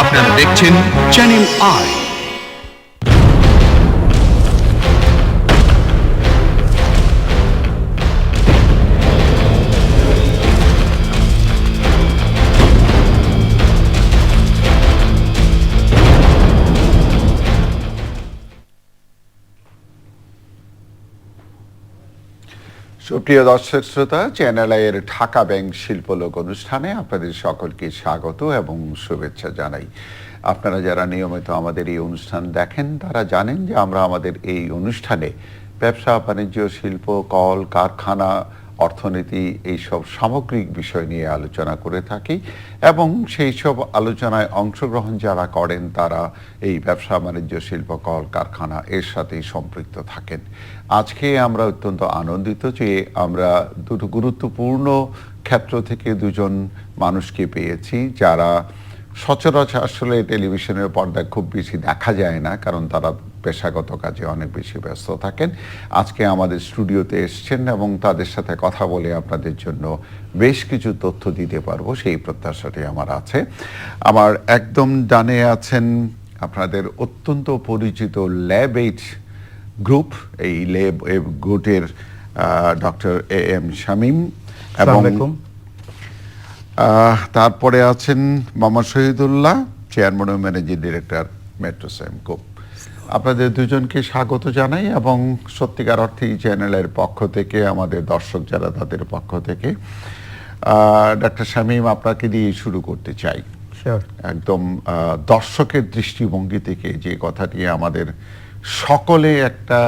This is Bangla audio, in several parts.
আপনারা দেখছেন চ্যানেল আই সুপ্রিয় দর্শক শ্রোতা চ্যানেল এর ঢাকা ব্যাংক শিল্পলোক অনুষ্ঠানে আপনাদের সকলকে স্বাগত এবং শুভেচ্ছা জানাই। আপনারা যারা নিয়মিত আমাদের এই অনুষ্ঠান দেখেন, তারা জানেন যে আমরা আমাদের এই অনুষ্ঠানে ব্যবসা, বাণিজ্য, শিল্প, কল, কারখানা অর্থনীতি এইসব সামগ্রিক বিষয় নিয়ে আলোচনা করে থাকি এবং সেই সব আলোচনায় অংশগ্রহণ যারা করেন তারা এই ব্যবসা বাণিজ্য, শিল্প, কল, কারখানা এর সাথেই সম্পৃক্ত থাকেন। আজকে আমরা অত্যন্ত আনন্দিত যে আমরা দুটো গুরুত্বপূর্ণ ক্ষেত্র থেকে দুজন মানুষকে পেয়েছি যারা সচরাচর আসলে টেলিভিশনের পর্দায় খুব বেশি দেখা যায় না কারণ তারা পেশাগত কাজে অনেক বেশি ব্যস্ত থাকেন। আজকে আমাদের স্টুডিওতে এসছেন এবং তাদের সাথে কথা বলে আপনাদের জন্য বেশ কিছু তথ্য দিতে পারব সেই প্রত্যাশাটি আমার আছে। আমার একদম ডানে আছেন আপনাদের অত্যন্ত পরিচিত ল্যাব এইট গ্রুপ এই ল্যাব গুটের ডক্টর এ এম শামীম এবং তারপরে আছেন মামা শহীদুল্লাহ চেয়ারম্যান ও ম্যানেজিং ডিরেক্টর মেট্রো কোপ আপনাদের দুজনকে স্বাগত জানাই এবং সত্যিকার অর্থে এই চ্যানেলের পক্ষ থেকে আমাদের দর্শক যারা তাদের পক্ষ থেকে ডক্টর শামীম আপনাকে দিয়ে শুরু করতে চাই। একদম দর্শকের দৃষ্টিভঙ্গি থেকে যে কথাটি আমাদের সকলে একটা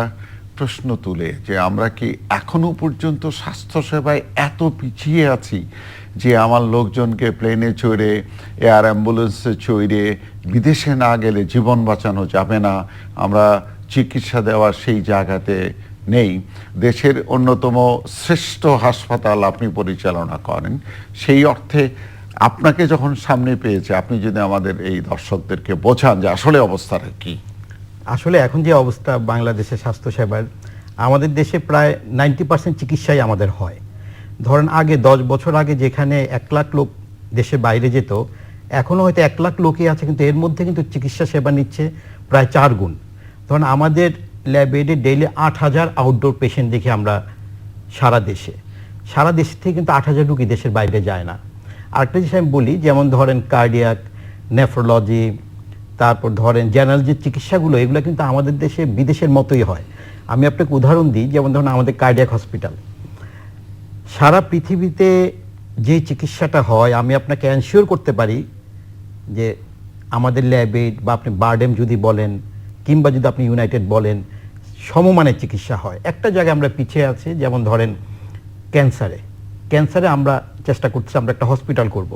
প্রশ্ন তুলে যে আমরা কি এখনও পর্যন্ত স্বাস্থ্যসেবায় এত পিছিয়ে আছি? যে আমার লোকজনকে প্লেনে চড়ে এয়ার অ্যাম্বুলেন্সে চড়ে, বিদেশে না গেলে জীবন বাঁচানো যাবে না, আমরা চিকিৎসা দেওয়ার সেই জায়গাতে নেই। দেশের অন্যতম শ্রেষ্ঠ হাসপাতাল আপনি পরিচালনা করেন। সেই অর্থে আপনাকে যখন সামনে পেয়েছে, আপনি যদি আমাদের এই দর্শকদেরকে বোঝান যে আসলে অবস্থাটা কি। আসলে এখন যে অবস্থা বাংলাদেশের স্বাস্থ্যসেবার, আমাদের দেশে প্রায় নাইনটি পার্সেন্ট চিকিৎসাই আমাদের হয়। ধরেন আগে দশ বছর আগে যেখানে এক লাখ লোক দেশের বাইরে যেত এখনও হয়তো এক লাখ লোকই আছে, কিন্তু এর মধ্যে কিন্তু চিকিৎসা সেবা নিচ্ছে প্রায় চার গুণ। ধরেন আমাদের ল্যাবেডে ডেইলি আট হাজার আউটডোর পেশেন্ট দেখি আমরা সারা দেশে। সারা দেশ থেকে কিন্তু আট হাজার রুগী দেশের বাইরে যায় না। আরেকটা জিনিস আমি বলি, যেমন ধরেন কার্ডিয়াক নেফ্রোলজি তারপর ধরেন জেনারেল যে চিকিৎসাগুলো, এগুলো কিন্তু আমাদের দেশে, বিদেশের মতোই হয়। আমি আপনাকে উদাহরণ দিই, যেমন ধরুন আমাদের কার্ডিয়াক হসপিটাল সারা পৃথিবীতে যে চিকিৎসাটা হয়, আমি আপনাকে অ্যানশিওর করতে পারি যে আমাদের ল্যাবে বা আপনি বার্ডেম যদি বলেন কিংবা যদি আপনি ইউনাইটেড বলেন, সমমানের চিকিৎসা হয়। একটা জায়গায় আমরা পিছিয়ে আছি, যেমন ধরেন ক্যান্সারে। ক্যান্সারে আমরা চেষ্টা করছি আমরা একটা হসপিটাল করব।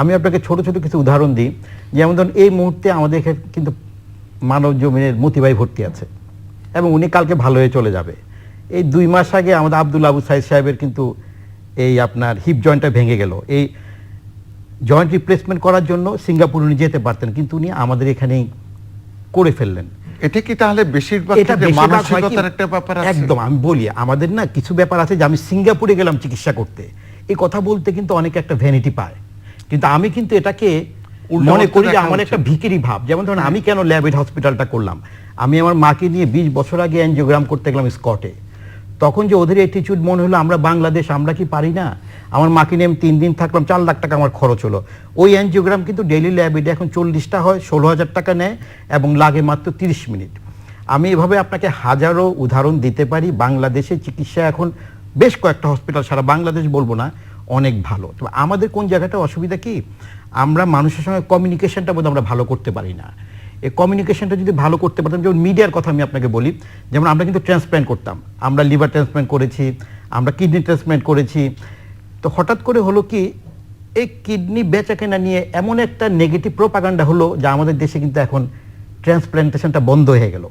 আমি আপনাকে ছোট ছোট কিছু উদাহরণ দিই। যেমন ধরুন, এই মুহূর্তে আমাদের এখানে কিন্তু মানব জমিনের মতিবাই ভর্তি আছে এবং উনি কালকে ভালো হয়ে চলে যাবে। এই দুই মাস আগে আমাদের আব্দুল আবু সাইদ সাহেবের কিন্তু এই আপনার হিপ জয়েন্টটা ভেঙে গেল। এই জয়েন্ট রিপ্লেসমেন্ট করার জন্য সিঙ্গাপুর উনি যেতে পারতেন কিন্তু উনি আমাদের এখানেই করে ফেললেন। এটা কি তাহলে বেশিরভাগ মানসিকতার একটা ব্যাপার আছে? একদম আমি বলি আমাদের না কিছু ব্যাপার আছে যে আমি সিঙ্গাপুরে গেলাম চিকিৎসা করতে। এই কথা বলতে কিন্তু অনেকে একটা ভ্যানিটি পায়। কিন্তু আমি কিন্তু এটাকে মনে করি যে আমার একটা ভিকিরি ভাব। যেমন ধরুন আমি কেন ল্যাবেড হসপিটালটা করলাম? আমি আমার মাকে নিয়ে বিশ বছর আগে অ্যানজিওগ্রাম করতে গেলাম স্কটে তখন যে ওদের অ্যাটিচিউড মনে হলো, আমরা বাংলাদেশ, আমরা কি পারি না? আমার মাকে নিয়ে আমি তিন দিন থাকলাম, চার লাখ টাকা আমার খরচ হলো। ওই অ্যানজিওগ্রাম কিন্তু ডেইলি ল্যাবেডে এখন চল্লিশটা হয়, ষোলো হাজার টাকা নেয় এবং লাগে মাত্র তিরিশ মিনিট। আমি এভাবে আপনাকে হাজারো উদাহরণ দিতে পারি, বাংলাদেশে চিকিৎসা এখন বেশ কয়েকটা হসপিটাল সারা বাংলাদেশ বলব না, অনেক ভালো। তবে আমাদের কোন জায়গাটা অসুবিধা কি? আমরা মানুষের সঙ্গে কমিউনিকেশনটা বোধ আমরা ভালো করতে পারি না। এই কমিউনিকেশনটা যদি ভালো করতে পারতাম, যেমন মিডিয়ার কথা আমি আপনাকে বলি, যেমন আমরা কিন্তু ট্রান্সপ্ল্যান্ট করতাম। আমরা লিভার ট্রান্সপ্ল্যান্ট করেছি, আমরা কিডনি ট্রান্সপ্ল্যান্ট করেছি। তো হঠাৎ করে হলো কি, এই কিডনি বেচা কেনা নিয়ে এমন একটা নেগেটিভ প্রোপাগান্ডা হলো যা আমাদের দেশে কিন্তু এখন ট্রান্সপ্ল্যান্টেশনটা বন্ধ হয়ে গেল।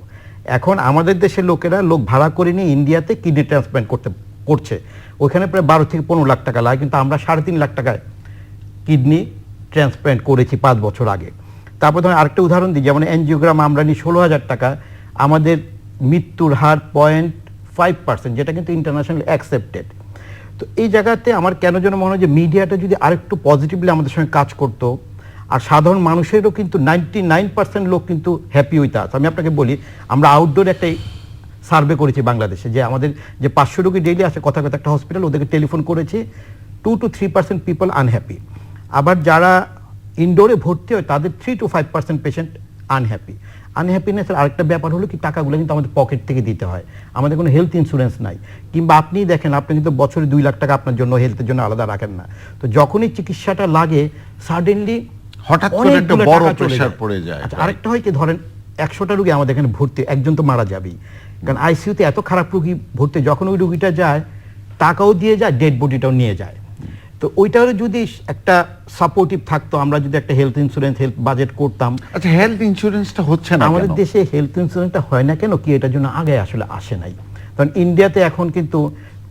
এখন আমাদের দেশের লোকেরা লোক ভাড়া করে নিয়ে ইন্ডিয়াতে কিডনি ট্রান্সপ্ল্যান্ট করতে, করছে। ওইখানে প্রায় বারো থেকে পনেরো লাখ টাকা লাগে, কিন্তু আমরা সাড়ে তিন লাখ টাকায় কিডনি ট্রান্সপ্ল্যান্ট করেছি পাঁচ বছর আগে। তারপর ধরেন আরেকটা উদাহরণ দিই, যেমন এনজিওগ্রাম আমরা নিই ষোলো হাজার টাকা, আমাদের মৃত্যুর হার পয়েন্ট ফাইভ পার্সেন্ট যেটা কিন্তু ইন্টারন্যাশনাল অ্যাকসেপ্টেড তো এই জায়গাতে আমার কেন যেন মনে হয় যে মিডিয়াটা যদি আরেকটু পজিটিভলি আমাদের সঙ্গে কাজ করতো, আর সাধারণ মানুষেরও কিন্তু নাইনটি নাইন পার্সেন্ট লোক কিন্তু হ্যাপি উইথ আস আমি আপনাকে বলি, আমরা আউটডোর একটা সার্ভে করেছি বাংলাদেশে, যে আমাদের যে পাঁচশো রোগী ডেইলি আসে, কথা কথা একটা হসপিটাল ওদেরকে টেলিফোন করেছি two two three percent people unhappy আবার যারা ইনডোরে ভর্তি হয় তাদের three two five percent patient unhappy আনহ্যাপিনেসের আরেকটা ব্যাপার হলো কি টাকাগুলো কিন্তু আমাদের পকেট থেকে দিতে হয়। আমাদের কোনো হেলথ ইন্স্যুরেন্স নাই। কিংবা আপনি দেখেন আপনি কিন্তু বছরে দুই লাখ টাকা আপনার জন্য হেলথের জন্য আলাদা রাখেন না। তো যখনই চিকিৎসাটা লাগে সাডেনলি হঠাৎ করে একটা বড় pressure পড়ে যায়। আচ্ছা, আরেকটা হয় কি ধরেন একশোটা রুগী আমাদের এখানে ভর্তি একজন তো মারা যাবেই। কারণ আইসিইউতে এত খারাপ রুগী ভর্তি যখন ওই রুগীটা যায় টাকাও দিয়ে যায় ডেড বডিটাও নিয়ে যায়। তো ওইটারও যদি একটা সাপোর্টিভ থাকতো আমরা যদি একটা হেলথ ইন্স্যুরেন্স হেলথ বাজেট করতাম। আচ্ছা হেলথ ইন্স্যুরেন্সটা হচ্ছে না আমাদের দেশে হেলথ ইন্স্যুরেন্সটা হয় না কেন কি? এটার জন্য আগে আসলে আসে নাই। কারণ ইন্ডিয়াতে এখন কিন্তু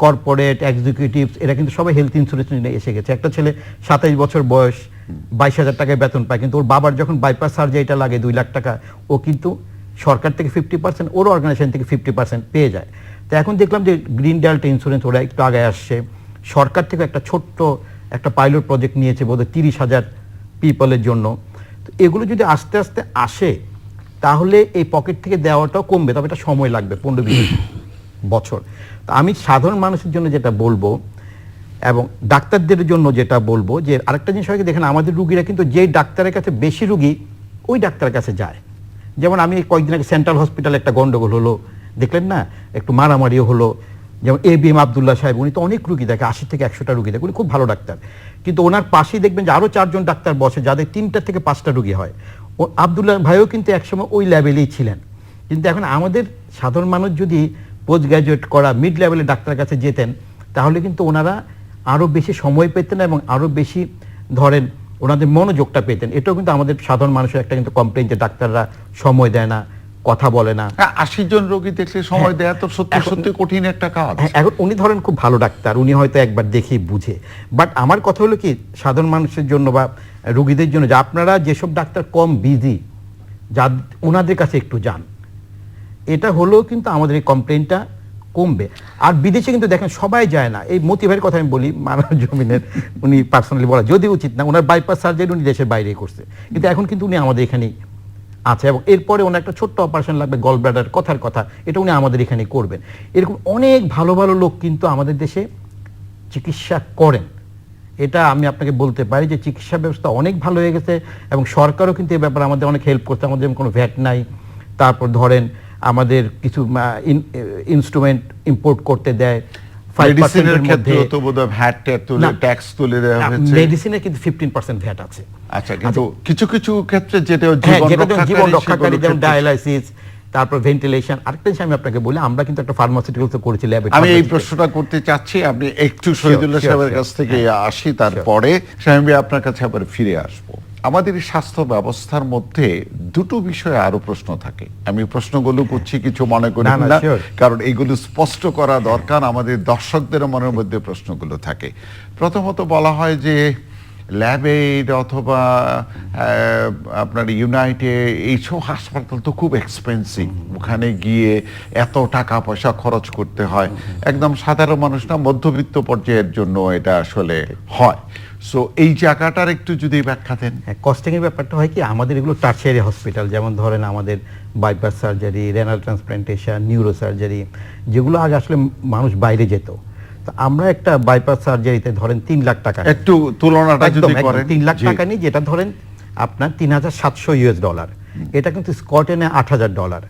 কর্পোরেট এক্সিকিউটিভস এরা কিন্তু সবাই হেলথ ইন্স্যুরেন্স নিয়ে এসে গেছে। একটা ছেলে সাতাইশ বছর বয়স বাইশ হাজার টাকায় বেতন পায় কিন্তু ওর বাবার যখন বাইপাস সার্জারিটা লাগে দুই লাখ টাকা ও কিন্তু সরকার থেকে ফিফটি পার্সেন্ট ওর অর্গানাইজেশন থেকে ফিফটি পার্সেন্ট পেয়ে যায়। তো এখন দেখলাম যে গ্রিন ডেল্টা ইন্স্যুরেন্স ওরা একটু আগে আসছে। সরকার থেকে একটা ছোট্ট একটা পাইলট প্রজেক্ট নিয়েছে বোধহয় তিরিশ হাজার পিপলের জন্য। তো এগুলো যদি আস্তে আস্তে আসে, তাহলে এই পকেট থেকে দেওয়াটাও কমবে, তবে এটা সময় লাগবে, পনেরো বিশ বছর। তো আমি সাধারণ মানুষের জন্য যেটা বলব, এবং ডাক্তারদের জন্য যেটা বলব, যে আরেকটা জিনিস হয় দেখেন আমাদের রুগীরা কিন্তু যেই ডাক্তারের কাছে বেশি রুগী, ওই ডাক্তারের কাছে যায়। যেমন আমি কয়েকদিন আগে সেন্ট্রাল হসপিটালে একটা গন্ডগোল হলো, দেখলেন না? একটু মারামারিও হলো যেমন এ বি এম আবদুল্লাহ সাহেব, উনি তো অনেক রুগী দেখে, আশি থেকে একশোটা রুগী দেখে, উনি খুব ভালো ডাক্তার। কিন্তু ওনার পাশেই দেখবেন যে আরও চারজন ডাক্তার বসে, যাদের তিনটা থেকে পাঁচটা রুগী হয়। ও আবদুল্লাহ ভাইও কিন্তু একসময় ওই লেভেলেই ছিলেন। কিন্তু এখন আমাদের সাধারণ মানুষ যদি পোস্ট গ্র্যাজুয়েট করা, মিড লেভেলের ডাক্তারের কাছে যেতেন, তাহলে কিন্তু ওনারা আরও বেশি সময় পেতেন এবং আরও বেশি ধরেন ওনাদের মনোযোগটা পেতেন। এটাও কিন্তু আমাদের সাধারণ মানুষের একটা কিন্তু কমপ্লেন যে ডাক্তাররা সময় দেয় না। কথা বলে না। হ্যাঁ, আশি জন রোগী দেখলে সময় দেয়া তো সত্যি সত্যি কঠিন একটা কাজ। হ্যাঁ, এখন উনি ধরেন খুব ভালো ডাক্তার উনি হয়তো একবার দেখে বুঝে। বাট আমার কথা হলো কি সাধারণ মানুষের জন্য বা রুগীদের জন্য যে আপনারা যেসব ডাক্তার কম বিজি যা ওনাদের কাছে একটু যান এটা হলেও কিন্তু আমাদের এই কমপ্লেনটা কমবে। আর বিদেশে কিন্তু দেখেন সবাই যায় না। এই মতি ভাইয়ের কথা আমি বলি মানব জমিনের উনি পার্সোনালি বলা যদি উচিত না ওনার বাইপাস সার্জারি উনি দেশের বাইরে করছে। কিন্তু এখন কিন্তু উনি আমাদের এখানেই আছে এবং এরপরে ওনার একটা ছোট্ট অপারেশন লাগবে গল ব্লাডার কথার কথা। এটা উনি আমাদের এখানে করবেন। এরকম অনেক ভালো ভালো লোক কিন্তু আমাদের দেশে চিকিৎসা করেন। এটা আমি আপনাকে বলতে পারি যে চিকিৎসা ব্যবস্থা অনেক ভালো হয়ে গেছে এবং সরকারও কিন্তু এ ব্যাপারে আমাদের অনেক হেল্প করছে। আমাদের কোনো ভ্যাট নাই, তারপর ধরেন আমাদের কিছু ইনস্ট্রুমেন্ট ইম্পোর্ট করতে দেয়। 5% মেডিসিনের ক্ষেত্রে তো বোধহয় ভ্যাট তুলে ট্যাক্স তুলে দেওয়া হয়েছে। মেডিসিনে কিন্তু ফিফটিন পার্সেন্ট ভ্যাট আছে। আচ্ছা কিন্তু কিছু কিছু ক্ষেত্রে যেটা হ্যাঁ জীবন রক্ষাকারী যেমন ডায়ালাইসিস তারপর ভেন্টিলেশন আরেকটা জিনিস আমি আপনাকে বলি আমরা কিন্তু একটা ফার্মাসিউটিক্যালস করেছি ল্যাবে আমি এই প্রশ্নটা করতে চাচ্ছি আপনি একটু শহীদুল্লাহ সাহেবের কাছ থেকে আসি তারপরে। ভাই, আপনার কাছে আবার ফিরে আসব। আমাদের স্বাস্থ্য ব্যবস্থার মধ্যে দুটো বিষয়ে আরও প্রশ্ন থাকে আমি প্রশ্নগুলো করছি কিছু মনে করি না. কারণ এগুলো স্পষ্ট করা দরকার আমাদের দর্শকদের মনের মধ্যে প্রশ্নগুলো থাকে প্রথমত বলা হয় যে ল্যাবেড অথবা আপনার ইউনাইটে এইসব হাসপাতাল তো খুব এক্সপেন্সিভ ওখানে গিয়ে এত টাকা পয়সা খরচ করতে হয়। একদম সাধারণ মানুষ না, মধ্যবিত্ত পর্যায়ের জন্য এটা আসলে হয়। সো এই জায়গাটার একটু যদি ব্যাখ্যা দেন। হ্যাঁ কস্টিং এর ব্যাপারটা হয় কি, আমাদের এগুলো টার্সিয়ারি হসপিটাল যেমন ধরেন আমাদের bypass surgery renal transplantation neuro surgery যেগুলো আগে আসলে মানুষ বাইরে যেত। আমরা একটা বাইপাস সার্জারিতে ধরেন তিন লাখ টাকা একটু তুলনাটা যদি করেন। তিন লাখ টাকা নিয়ে যেটা ধরেন আপনার তিন হাজার সাতশো ইউএস ডলার এটা কিন্তু স্কটেনে আট হাজার ডলার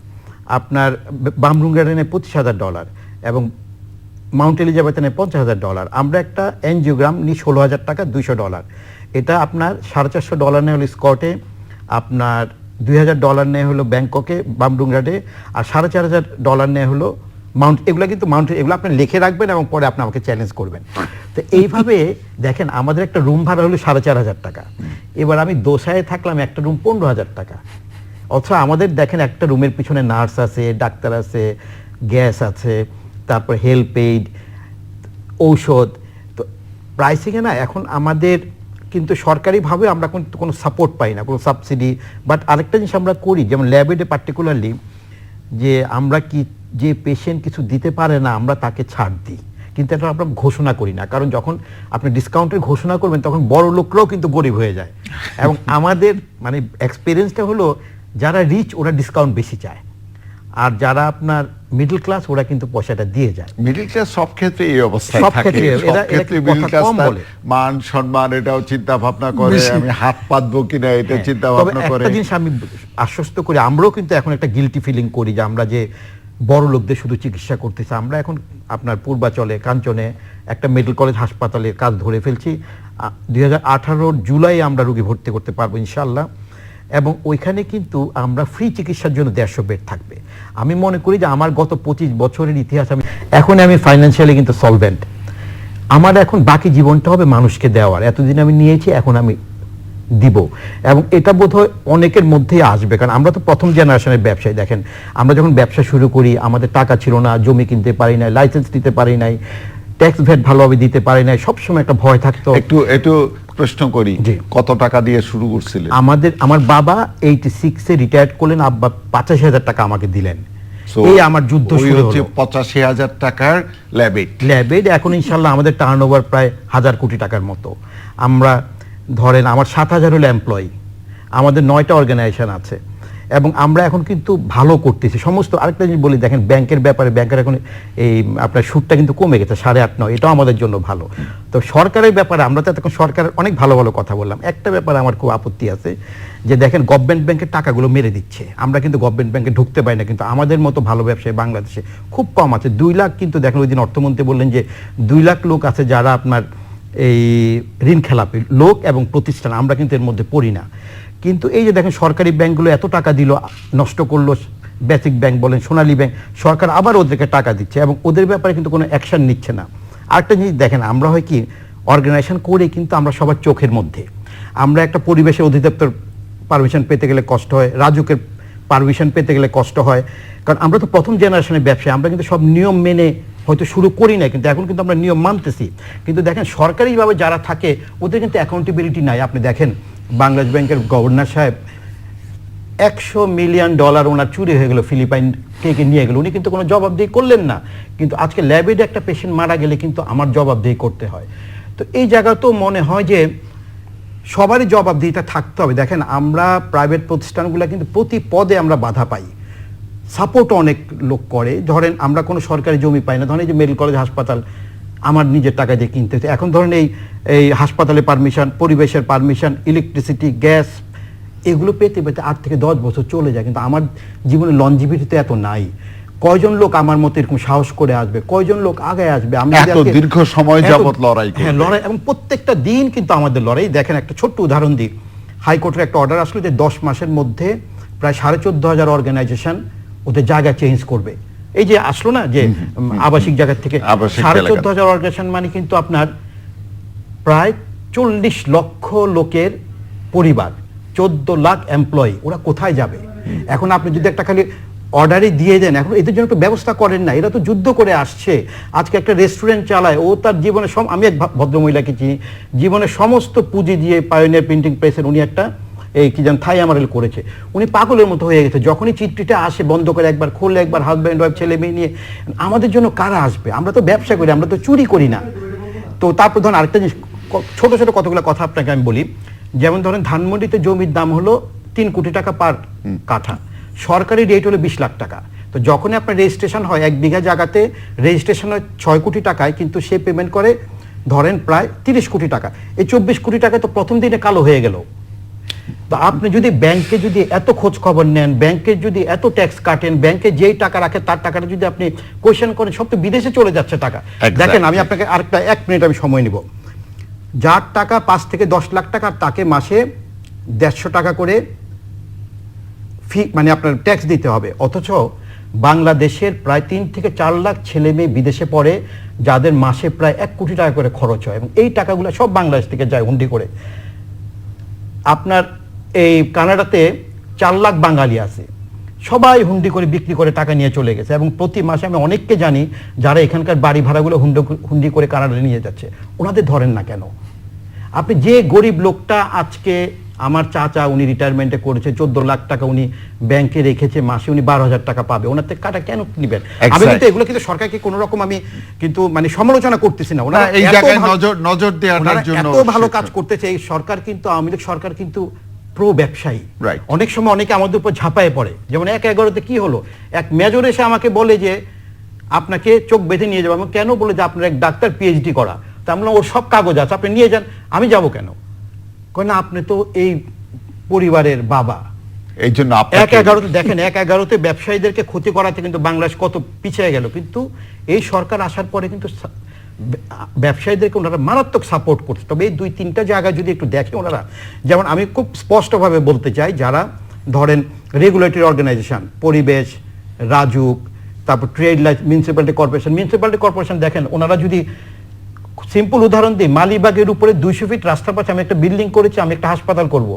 আপনার বামরুং গার্ডেনে পঁচিশ হাজার ডলার এবং মাউন্ট এলিজাবেথনে পঞ্চাশ হাজার ডলার আমরা একটা এনজিওগ্রাম নিই ষোলো হাজার টাকা দুইশো ডলার এটা আপনার সাড়ে চারশো ডলার নেয় হলো স্কটে আপনার দুই হাজার ডলার নেয় হলো ব্যাংককে বামডুংরাডে আর সাড়ে চার হাজার ডলার নেয় হলো মাউন্ট এগুলো কিন্তু মাউন্ট এগুলো আপনি লিখে রাখবেন এবং পরে আপনি আমাকে চ্যালেঞ্জ করবেন। তো এইভাবে দেখেন, আমাদের একটা রুম ভাড়া হলো সাড়ে চার হাজার টাকা। এবার আমি দোসায় থাকলাম, একটা রুম পনেরো হাজার টাকা। অথচ আমাদের দেখেন, একটা রুমের পিছনে নার্স আছে, ডাক্তার আছে গ্যাস আছে, তারপর হেল্প এইড ঔষধ। তো প্রাইসিংয়ে না, এখন আমাদের কিন্তু সরকারিভাবে আমরা কিন্তু কোনো সাপোর্ট পাই না, কোনো সাবসিডি বাট আরেকটা জিনিস আমরা করি, যেমন ল্যাবেডে পার্টিকুলারলি যে আমরা কি যে পেশেন্ট কিছু দিতে পারে না আমরা তাকে ছাড় দিই। কিন্তু এটা আমরা ঘোষণা করি না। কারণ যখন আপনি ডিসকাউন্টের ঘোষণা করবেন তখন বড় লোকরাও কিন্তু গরিব হয়ে যায়। এবং আমাদের মানে এক্সপিরিয়েন্সটা হলো যারা রিচ ওরা ডিসকাউন্ট বেশি চায়। আর যারা আপনার মিডল ক্লাস ওরা কিন্তু পয়সাটা দিয়ে যায়। মিডল ক্লাস সব ক্ষেত্রে এই অবস্থায় সব থাকে। ক্ষেত্রে, ক্ষেত্রে মিডল ক্লাস? মান সম্মান এটাও চিন্তা ভাবনা করে। আমি হাত পাতবো কিনা এটা হ্যাঁ, চিন্তা ভাবনা করে। একটা জিনিস আমি আশ্বস্ত করি আমরাও কিন্তু এখন একটা গিলটি ফিলিং করি যে আমরা যে বড় লোকদের শুধু চিকিৎসা করতেছি। আমরা এখন আপনার পূর্বাচলে, কাঞ্চনে একটা মেডিকেল কলেজ হাসপাতালের কাজ ধরে ফেলছি। দুই হাজার জুলাই আমরা রোগী ভর্তি করতে পারব ইনশাল্লাহ এবং ওইখানে কিন্তু আমরা ফ্রি চিকিৎসার জন্য দেড়শো বেড থাকবে। আমি মনে করি যে আমার গত পঁচিশ বছরের ইতিহাস আমি এখন আমি ফাইন্যান্সিয়ালি কিন্তু সলভেন্ট আমার এখন বাকি জীবনটা হবে মানুষকে দেওয়ার। এতদিন আমি নিয়েছি, এখন আমি দিব। এবং এটা বোধহয় অনেকের মধ্যেই আসবে। কারণ আমরা তো প্রথম জেনারেশনের ব্যবসায়ী দেখেন। আমরা যখন ব্যবসা শুরু করি আমাদের টাকা ছিল না জমি কিনতে পারি নাই লাইসেন্স দিতে পারি নাই ট্যাক্স ভ্যাট ভালোভাবে দিতে পারি নাই সবসময় একটা ভয় থাকতো। একটু একটু প্রশ্ন করি। কত টাকা দিয়ে শুরু করছিলেন? আমাদের আমার বাবা এইটি সিক্সে রিটায়ার্ড করলেন আব্বা পঁচাশি হাজার টাকা আমাকে দিলেন। এই আমার যুদ্ধ শুরু হচ্ছে পঁচাশি হাজার টাকার ল্যাবেট ল্যাবেড এখন ইনশাল্লাহ আমাদের টার্ন ওভার প্রায় হাজার কোটি টাকার মতো। আমরা ধরেন আমার সাত হাজার হলো এমপ্লয়ি আমাদের নয়টা অর্গানাইজেশন আছে, এবং আমরা এখন কিন্তু ভালো করতেছি। সমস্ত আরেকটা জিনিস বলি, দেখেন ব্যাংকের ব্যাপারে, ব্যাংকের এখন এই আপনার সুদটা কিন্তু কমে গেছে, সাড়ে আট, নয়, এটাও আমাদের জন্য ভালো। তো সরকারের ব্যাপারে আমরা তো এখন সরকারের অনেক ভালো ভালো কথা বললাম। একটা ব্যাপারে আমার খুব আপত্তি আছে যে, দেখেন গভর্নমেন্ট ব্যাংকের টাকাগুলো মেরে দিচ্ছে। আমরা কিন্তু গভর্নমেন্ট ব্যাংকে ঢুকতে পারি না, কিন্তু আমাদের মতো ভালো ব্যবসায়ী বাংলাদেশে খুব কম আছে। দুই লাখ কিন্তু, দেখেন ওই দিন অর্থমন্ত্রী বললেন যে, দুই লাখ লোক আছে যারা আপনার এই ঋণ খেলাপি, লোক এবং প্রতিষ্ঠান, আমরা কিন্তু এর মধ্যে পড়ি না। কিন্তু এই যে দেখেন, সরকারি ব্যাংকগুলো এত টাকা দিল, নষ্ট করল, বেসিক ব্যাংক বলেন, সোনালী ব্যাংক, সরকার আবার ওদেরকে টাকা দিচ্ছে এবং ওদের ব্যাপারে কিন্তু কোনো অ্যাকশন নিচ্ছে না। আরেকটা জিনিস দেখেন, আমরা হয় কি, অর্গানাইজেশন করে কিন্তু আমরা সবার চোখের মধ্যে। আমরা একটা পরিবেশের অধিদপ্তর পারমিশন পেতে গেলে কষ্ট হয়, রাজুকের পারমিশন পেতে গেলে কষ্ট হয়। কারণ আমরা তো প্রথম জেনারেশনের ব্যবসায়ী, আমরা কিন্তু সব নিয়ম মেনে হয়তো শুরু করি না কিন্তু এখন কিন্তু আমরা নিয়ম মানতেছি। কিন্তু দেখেন, সরকারিভাবে যারা থাকে, ওদের কিন্তু অ্যাকাউন্টেবিলিটি নাই। আপনি দেখেন, বাংলাদেশ ব্যাংকের গভর্নর সাহেব একশো মিলিয়ন ডলার ওনার চুরি হয়ে গেল ফিলিপাইন থেকে নিয়ে গেল। উনি কিন্তু কোনো জবাবদিহি করলেন না। কিন্তু আজকে ল্যাবেডে একটা পেশেন্ট মারা গেলে কিন্তু আমার জবাবদিহি করতে হয়। তো এই জায়গাতেও মনে হয় যে সবারই জবাবদিহিটা থাকতে হবে। দেখেন, আমরা প্রাইভেট প্রতিষ্ঠানগুলো কিন্তু প্রতি পদে আমরা বাধা পাই। সাপোর্ট অনেক লোক করে। ধরেন আমরা কোনো সরকারি জমি পাই না। ধরেন এই যে মেডিকেল কলেজ হাসপাতাল আমার নিজের টাকা দিয়ে কিনতে হচ্ছে। এখন ধরেন এই এই হাসপাতালে পারমিশন পরিবেশের পারমিশন ইলেকট্রিসিটি গ্যাস এগুলো পেতে পেতে আট থেকে দশ বছর চলে যায়। কিন্তু আমার জীবনে লঞ্জিভিটি তো এত নাই। কয়জন লোক আমার মতো এরকম সাহস করে আসবে? কয়জন লোক আগে আসবে? এত দীর্ঘ সময় যাবত লড়াই হ্যাঁ লড়াই এবং প্রত্যেকটা দিন কিন্তু আমাদের লড়াই। দেখেন একটা ছোট্ট উদাহরণ দিই। হাইকোর্টের একটা অর্ডার আসলো যে দশ মাসের মধ্যে প্রায় সাড়ে চোদ্দ হাজার অর্গানাইজেশন ওদের জায়গা চেঞ্জ করবে। এই যে আসলো না যে আবাসিক জায়গা থেকে সাড়ে চোদ্দ হাজার অর্গানাইজেশন মানে কিন্তু আপনার প্রায় চল্লিশ লক্ষ লোকের পরিবার চোদ্দ লাখ এমপ্লয়ি ওরা কোথায় যাবে? এখন আপনি যদি একটা খালি অর্ডারই দিয়ে দেন এখন এদের জন্য একটু ব্যবস্থা করেন না এরা তো যুদ্ধ করে আসছে। আজকে একটা রেস্টুরেন্ট চালায় ও তার জীবনে সম- আমি এক ভদ্রমহিলাকে চিনি জীবনে সমস্ত পুঁজি দিয়ে পায়োনিয়ার প্রিন্টিং প্রেসের উনি একটা এই কি যেন থাই আমারেল করেছে। উনি পাগলের মতো হয়ে গেছে। যখনই চিঠিটা আসে বন্ধ করে একবার খুললে একবার হাজব্যান্ড ওয়াইফ ছেলে মেয়ে নিয়ে আমাদের জন্য কারা আসবে? আমরা তো ব্যবসা করি আমরা তো চুরি করি না। তো তারপর ধরুন আরেকটা জিনিস ছোটো ছোট ছোট কতগুলো কথা আপনাকে আমি বলি। যেমন ধরেন ধানমন্ডিতে জমির দাম হলো তিন কোটি টাকা পার কাঠা। সরকারি রেট হলো বিশ লাখ টাকা। তো যখনই আপনার রেজিস্ট্রেশন হয় এক বিঘা জায়গাতে রেজিস্ট্রেশন হয় ছয় কোটি টাকায় কিন্তু সে পেমেন্ট করে ধরেন প্রায় তিরিশ কোটি টাকা। এই চব্বিশ কোটি টাকা তো প্রথম দিনে কালো হয়ে গেল। তো আপনি যদি ব্যাংকে যদি এত খোঁজ খবর নেন ব্যাংকে যদি এত ট্যাক্স কাটেন ব্যাংকে যেই টাকা রাখে তার টাকাটা যদি আপনি কোয়েশ্চেন করেন সব তো বিদেশে চলে যাচ্ছে টাকা। দেখেন আমি আপনাকে আরেকটা এক মিনিট আমি সময় নিব। যার টাকা পাঁচ থেকে দশ লাখ টাকা তাকে মাসে দেড়শো টাকা করে ফি মানে আপনার ট্যাক্স দিতে হবে। অথচ বাংলাদেশের প্রায় তিন থেকে চার লাখ ছেলে মেয়ে বিদেশে পড়ে যাদের মাসে প্রায় এক কোটি টাকা করে খরচ হয়। এবং এই টাকাগুলো সব বাংলাদেশ থেকে যায় হুন্ডি করে। আপনার এই কানাডাতে চার লাখ বাঙালি আছে। সবাই হুন্ডি করে বিক্রি করে টাকা নিয়ে চলে গেছে এবং প্রতি মাসে আমি অনেককে জানি যারা এখানকার বাড়ি ভাড়াগুলো হুন্ডো হুন্ডি করে কানাডা নিয়ে যাচ্ছে। ওনাদের ধরেন না কেন? আপনি যে গরিব লোকটা আজকে আমার চাচা উনি রিটায়ারমেন্টে করেছে চোদ্দ লাখ টাকা উনি ব্যাংকে রেখেছে মাসে উনি বারো হাজার টাকা পাবে। ওনার থেকে কাটা কেন নিবেন? আমি কিন্তু এগুলো কিন্তু সরকারকে কোনো রকম আমি কিন্তু মানে সমালোচনা করতেছি না। ওনারা এই জায়গায় নজর নজর দেওয়াটার ওনারা জন্য এত ভালো কাজ করতেছে। এই সরকার কিন্তু আওয়ামী লীগ সরকার কিন্তু প্রো ব্যবসায়ী. অনেক সময় অনেকে আমাদের উপর ঝাঁপায় পড়ে। যেমন এক এগারোতে কি হলো? এক মেজর এসে আমাকে বলে যে আপনাকে চোখ বেঁধে নিয়ে যাব। আমি কেন বলে যে আপনার এক ডাক্তার পিএইচডি করা। তা আমরা ওর সব কাগজ আছে আপনি নিয়ে যান। আমি যাব কেন? কয় না আপনি তো এই পরিবারের বাবা। এই জন্য এক এগারোতে দেখেন এক এগারোতে ব্যবসায়ীদেরকে ক্ষতি করাতে কিন্তু বাংলাদেশ কত পিছিয়ে গেল। কিন্তু এই সরকার আসার পরে কিন্তু ব্যবসায়ীদেরকে ওনারা মারাত্মক সাপোর্ট করছে। তবে এই দুই, তিনটা জায়গায় যদি একটু দেখে ওনারা, যেমন আমি খুব স্পষ্টভাবে বলতে চাই, যারা ধরেন রেগুলেটরি অর্গানাইজেশন পরিবেশ, রাজুক, তারপর trade license municipality corporation municipality corporation দেখেন, ওনারা যদি সিম্পল উদাহরণ দিই, মালিবাগের উপরে দুইশো ফিট রাস্তার পাশে আমি একটা বিল্ডিং করেছি, আমি একটা হাসপাতাল করব।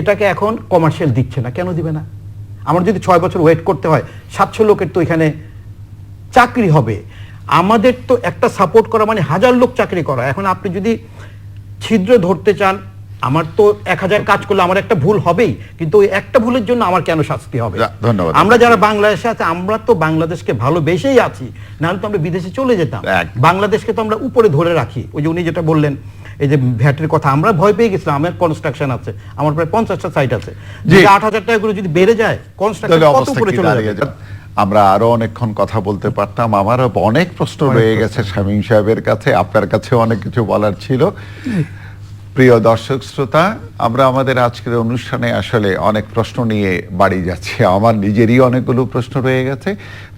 এটাকে এখন কমার্শিয়াল দিচ্ছে না, কেন দিবে না? আমার যদি ছয় বছর ওয়েট করতে হয়, সাতশো লোকের তো এখানে চাকরি হবে। আমাদের তো একটা সাপোর্ট করা মানে হাজার লোক চাকরি করা। এখন আপনি যদি ছিদ্র ধরতে চান আমার তো এক হাজার কাজ করলে আমার একটা ভুল হবেই কিন্তু ওই একটা ভুলের জন্য আমার কেন শাস্তি হবে? ধন্যবাদ। আমরা যারা বাংলাদেশে আছে আমরা তো বাংলাদেশকে ভালোবেসেই আছি। নাহলে তো আমরা বিদেশে চলে যেতাম। বাংলাদেশকে তো আমরা উপরে ধরে রাখি। ওই যে উনি যেটা বললেন এই যে ভ্যাটের কথা আমরা ভয় পেয়ে গেছিলাম। আমার কনস্ট্রাকশন আছে আমার প্রায় পঞ্চাশটা সাইট আছে। আট হাজার টাকা করে যদি বেড়ে যায় কনস্ট্রাকশন কত উপরে চলে যাবে? আমরা আরও অনেকক্ষণ কথা বলতে পারতাম। আমারও অনেক প্রশ্ন রয়ে গেছে শামীম সাহেবের কাছে আপনার কাছে অনেক কিছু বলার ছিল। প্রিয় দর্শক শ্রোতা, আমরা আমাদের আজকের অনুষ্ঠানে আসলে অনেক প্রশ্ন নিয়ে বাড়ি যাচ্ছি। আমার নিজেরই অনেকগুলো প্রশ্ন রয়ে গেছে।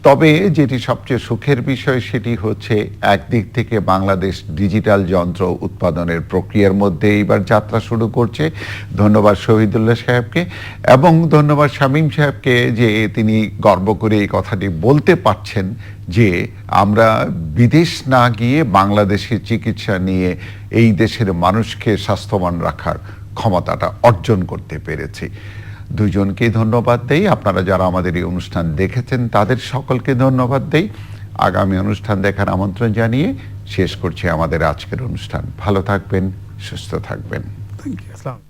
তবে যেটি সবচেয়ে সুখের বিষয় সেটি হচ্ছে, একদিক থেকে বাংলাদেশ ডিজিটাল যন্ত্র উৎপাদনের প্রক্রিয়ার মধ্যে এইবার যাত্রা শুরু করছে। ধন্যবাদ শহীদুল্লাহ সাহেবকে এবং ধন্যবাদ শামীম সাহেবকে যে তিনি গর্ব করে এই কথাটি বলতে পারছেন যে আমরা বিদেশ না গিয়ে বাংলাদেশে চিকিৎসা নিয়ে এই দেশের মানুষকে স্বাস্থ্যবান রাখার ক্ষমতাটা অর্জন করতে পেরেছি। দুজনকেই ধন্যবাদ দেই। আপনারা যারা আমাদের এই অনুষ্ঠান দেখেছেন তাদের সকলকে ধন্যবাদ দেই। আগামী অনুষ্ঠান দেখার আমন্ত্রণ জানিয়ে শেষ করছি আমাদের আজকের অনুষ্ঠান। ভালো থাকবেন সুস্থ থাকবেন। থ্যাংক ইউ আসসালাম